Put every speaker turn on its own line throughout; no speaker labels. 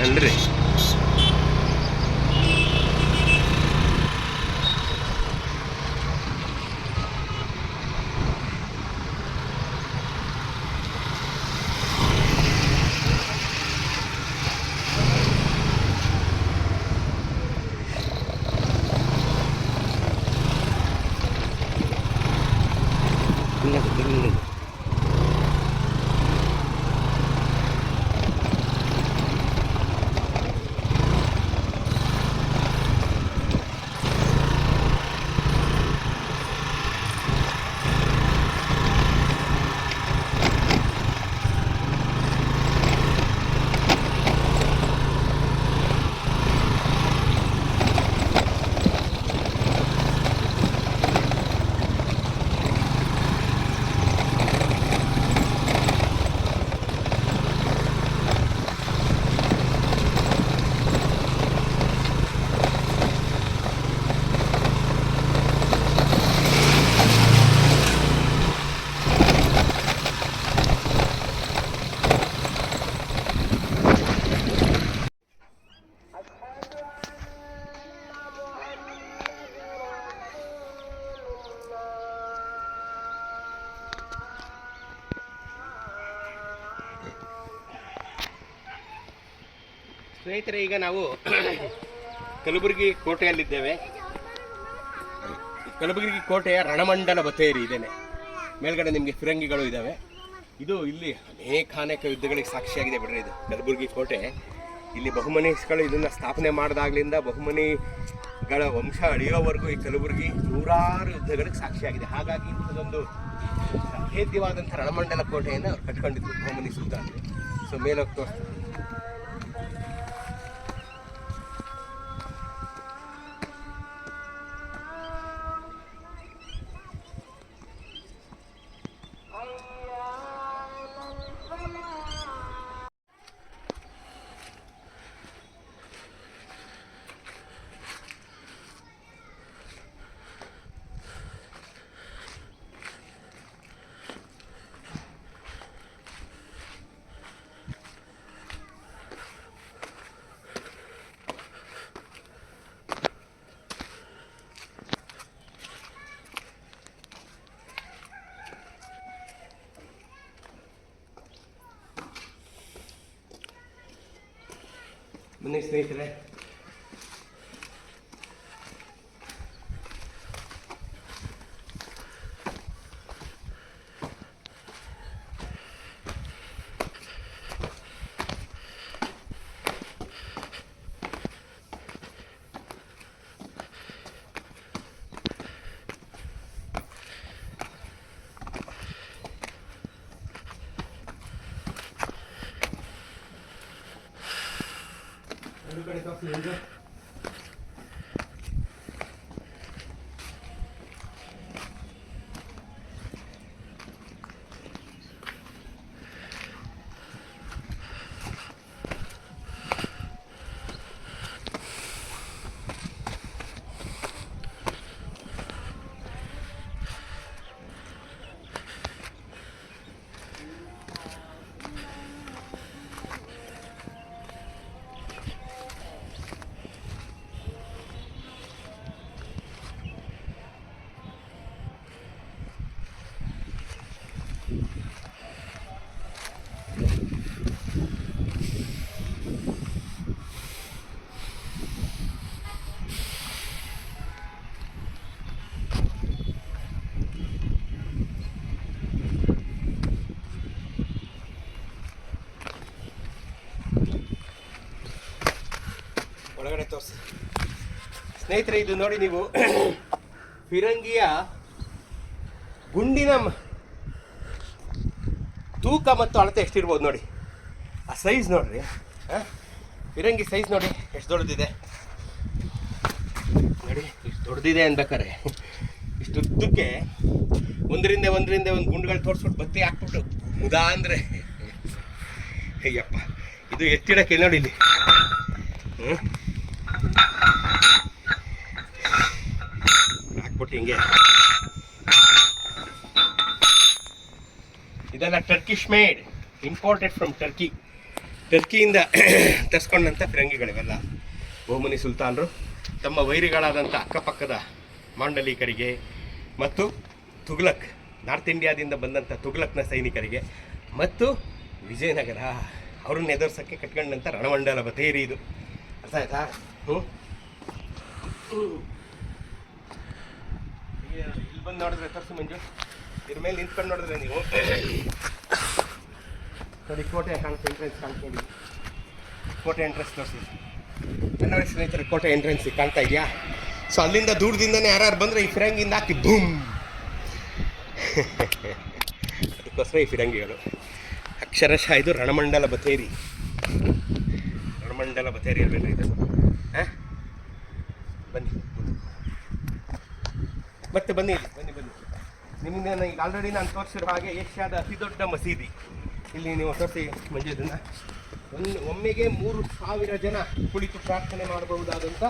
ಅಲ್ರಿ? ಸ್ನೇಹಿತರೆ, ಈಗ ನಾವು ಕಲಬುರಗಿ ಕೋಟೆಯಲ್ಲಿದ್ದೇವೆ. ಕಲಬುರಗಿ ಕೋಟೆಯ ರಣಮಂಡಲ ಬತೇರಿ ಇದೇನೆ ಮೇಲ್ಗಡೆ ನಿಮಗೆ ಫಿರಂಗಿಗಳು ಇದ್ದಾವೆ. ಇದು ಇಲ್ಲಿ ಅನೇಕ ಅನೇಕ ಯುದ್ಧಗಳಿಗೆ ಸಾಕ್ಷಿಯಾಗಿದೆ ಬಿಡ್ರಿ ಇದು, ಕಲಬುರಗಿ ಕೋಟೆ. ಇಲ್ಲಿ ಬಹುಮನಿಗಳು ಇದನ್ನು ಸ್ಥಾಪನೆ ಮಾಡಿದಾಗ್ಲಿಂದ ಬಹುಮನಿಗಳ ವಂಶ ಅಳಿಯೋವರೆಗೂ ಈ ಕಲಬುರಗಿ ನೂರಾರು ಯುದ್ಧಗಳಿಗೆ ಸಾಕ್ಷಿಯಾಗಿದೆ. ಹಾಗಾಗಿ ಇದೊಂದು ಭೇದ್ಯವಾದಂಥ ರಣಮಂಡಲ ಕೋಟೆಯನ್ನು ಅವ್ರು ಕಟ್ಕೊಂಡಿದ್ರು ಬಹುಮನಿ ಸುಲ್ತಾನರು ಸೊ ಮೇಲೋಗಿ ಬನ್ನಿ ಸ್ನೇಹಿತರೆ ಒಂದು ಕಡೆ ತೋರಿಸಿ ಒಂದು ಒಳಗಡೆ ತೋರಿಸಿ ಸ್ನೇಹಿತರೆ, ಇದು ನೋಡಿ ನೀವು ಫಿರಂಗಿಯ ಗುಂಡಿನ ತೂಕ ಮತ್ತು ಅಳತೆ ಎಷ್ಟಿರ್ಬೋದು ನೋಡಿ ಆ ಸೈಜ್ ನೋಡ್ರಿ? ಫಿರಂಗಿ ಸೈಜ್ ನೋಡಿ, ಎಷ್ಟು ದೊಡ್ಡದಿದೆ ನೋಡಿ, ಇಷ್ಟು ದೊಡ್ಡದಿದೆ ಅನ್ಬೇಕಾರೆ ಇಷ್ಟು ಉದ್ದಕ್ಕೆ ಒಂದರಿಂದ ಒಂದರಿಂದ ಒಂದು ಗುಂಡುಗಳು ತೋರಿಸ್ಬಿಟ್ಟು ಬತ್ತಿ ಹಾಕ್ಬಿಟ್ಟು ಮುದಾ ಅಂದರೆ ಅಯ್ಯಪ್ಪ, ಇದು ಎತ್ತಿಡಕ್ಕೆ ನೋಡಿ ಇಲ್ಲಿ ಹ್ಮ್? ಹಾಕ್ಬಿಟ್ಟು ಹಿಂಗೆ. ಇದೆಲ್ಲ Turkish made imported from Turkey ಟರ್ಕಿಯಿಂದ ತರಿಸ್ಕೊಂಡಂಥ ಫಿರಂಗಿಗಳಿವೆಲ್ಲ ಓಮನಿ ಸುಲ್ತಾನರು, ತಮ್ಮ ವೈರಿಗಳಾದಂಥ ಅಕ್ಕಪಕ್ಕದ ಮಾಂಡಲಿಕರಿಗೆ ಮತ್ತು ತುಗ್ಲಕ್ ನಾರ್ತ್ ಇಂಡಿಯಾದಿಂದ ಬಂದಂಥ ತುಗ್ಲಕ್ನ ಸೈನಿಕರಿಗೆ ಮತ್ತು ವಿಜಯನಗರ, ಅವ್ರನ್ನ ಎದುರ್ಸೋಕ್ಕೆ ಕಟ್ಕೊಂಡಂಥ ರಣಮಂಡಲ ಬತೇರಿ ಇದು. ಅರ್ಥ ಆಯ್ತಾ? ಹ್ಞೂ ಇಲ್ಲಿ ಬಂದು ನೋಡಿದ್ರೆ ತರ್ಸು ಮಂಜು. ಇದ್ರ ಮೇಲೆ ನಿಂತ್ಕೊಂಡು ನೋಡಿದ್ರೆ ನೀವು. ನೋಡಿ ಕೋಟೆ ಕಾಣುತ್ತೆ ಎಂಟ್ರೆನ್ಸ್ ಕಾಣ್ಕೊಂಡು ಕೋಟೆ ಎಂಟ್ರೆನ್ಸ್ ತೋರಿಸಿ. ನನ್ನ ಸ್ನೇಹಿತರೆ, ಕೋಟೆ ಎಂಟ್ರೆನ್ಸ್ ಕಾಣ್ತಾ ಇದೆಯಾ? ಸೊ ಅಲ್ಲಿಂದ ದೂರದಿಂದನೇ ಯಾರ್ಯಾರು ಬಂದರೆ ಈ ಫಿರಂಗಿಯಿಂದ ಹಾಕಿ ಬೂಮ್ ಅದಕ್ಕೋಸ್ಕರ ಈ ಫಿರಂಗಿಗಳು. ಅಕ್ಷರಶಃ ಇದು ರಣಮಂಡಲ ಬತೇರಿ ರಣಮಂಡಲ ಬತೇರಿ ಅಲ್ವೇನ್ರಿ ಇದು ಹಾಂ? ಬನ್ನಿ. ಮತ್ತೆ ಬನ್ನಿ ಇಲ್ಲಿ, ಬನ್ನಿ ಬನ್ನಿ. ನಿಮಗೆ ನಾನು ಈಗ ಆಲ್ರೆಡಿ ನಾನು ತೋರಿಸಿರೋ ಹಾಗೆ ಏಷ್ಯಾದ ಅತಿ ದೊಡ್ಡ ಮಸೀದಿ. ಇಲ್ಲಿ ನೀವು ತೋರಿಸಿ ಮಂಜಿದನ್ನು ಒಂದು ಒಮ್ಮೆಗೆ ಮೂರು ಸಾವಿರ ಜನ ಕುಳಿತು ಪ್ರಾರ್ಥನೆ ಮಾಡಬಹುದಾದಂಥ